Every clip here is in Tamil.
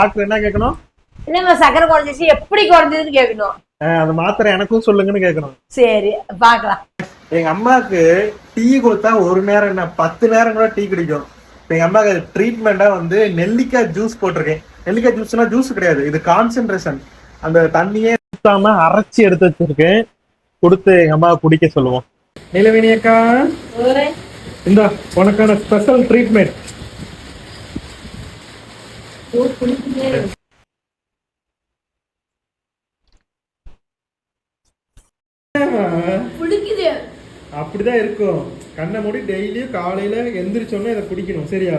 டாக்டர் என்ன கேட்கணும்? இல்லைங்க சக்கரை குறைஞ்சிச்சு எப்படி குறைஞ்சதுன்னு கேட்கணும். அந்த மாத்திரை எனக்கும் சொல்லுங்கன்னு கேட்கணும். சரி பார்க்கலாம். எங்க அம்மாவுக்கு டீ கொடுத்தா ஒரு நேரம் என்ன பத்து நேரம் கூட டீ குடிக்கும். எங்க அம்மாவுக்கு ட்ரீட்மெண்டா வந்து நெல்லிக்காய் ஜூஸ் போட்டிருக்கேன். நெல்லிக்காய் ஜூஸ்னா ஜூஸ் கிடையாது. இது கான்சென்ட்ரேஷன் அந்த தண்ணியே ஊத்தாம அரைச்சி எடுத்து வச்சிருக்கேன். கொடுத்து எங்க அம்மா குடிக்க சொல்லுவோம். நிலவேணி அக்கா. இந்த உனக்கான ஸ்பெஷல் ட்ரீட்மெண்ட் அப்படிதான் இருக்கும். கண்ணை மூடி டெய்லியும் காலையில எந்திரிச்சோன்னே இதை குடிக்கணும் சரியா?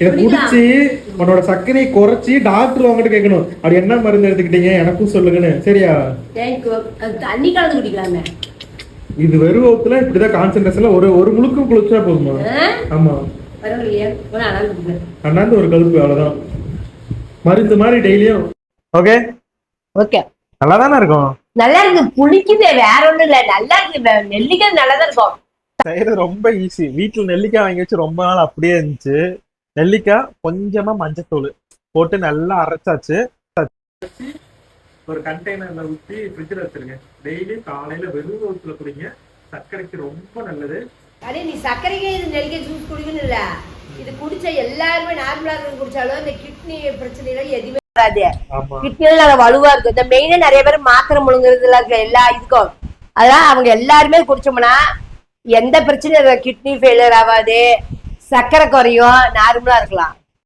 இதை குடிச்சு உன்னோட சர்க்கரையை குறைச்சி டாக்டர் உங்ககிட்ட கேட்கணும். அப்படி என்ன மருந்து எடுத்துக்கிட்டீங்க? எனக்கும் சொல்லுங்கன்னு சரியா? தண்ணி கலந்து குடிக்கலாமே. இது வெறுவத்துல இப்படிதான் கான்சென்ட்ரேஷன்ல ஒரு ஒரு முழுக்கும் குளிச்சா போதுமா? ஆமா. அண்ணாந்து ஒரு கழுப்பு அவ்வளவுதான். மருந்து மாதிரி டெய்லியும். ஓகே? ஓகே. நல்லா தானே இருக்கும்? நல்லா இருக்கு. புளிக்குது வேற ஒண்ணும் இல்ல. நல்லா இருக்கு. நெல்லிக்காய் நல்லா தான் இருக்கும். செய்யறது ரொம்ப ஈஸி வீட்டுல நெல்லிக்காய் வாங்கி வச்சு ரொம்ப நாள் அப்படியே இருந்துச்சு. நெல்லிக்காய் கொஞ்சமா மஞ்சத்தூள் போட்டு நல்லா அரைச்சாச்சு. ஒரு கண்டெய்னர்ல ஊற்றி ஃப்ரிட்ஜில் வச்சிருங்க. டெய்லி காலையில வெறும் வகுத்துல குடிங்க. சர்க்கரைக்கு ரொம்ப நல்லது. அடே நீ சர்க்கரைக்கே இது நெல்லிக்காய் ஜூஸ் குடிக்கணும் இல்ல. இது குடிச்ச எல்லாருமே நார்மலா இருக்கு குடிச்சாலும் இந்த கிட்னி பிரச்சனைகள் எதுவுமே வராது. ஆமா. கிட்னில நல்லா வலுவா இருக்கும். இந்த மெயினா நிறைய பேர் மாத்திரை முழுங்குறதுல இருக்க எல்லா இதுக்கும். அதெல்லாம் அவங்க எல்லாருமே குடிச்சோம்னா எந்த பிரச்சனையும் கிட்னி ஃபெயிலியர் ஆகாது. சர்க்கரை குறையும். நார்மலா இருக்கலாம்.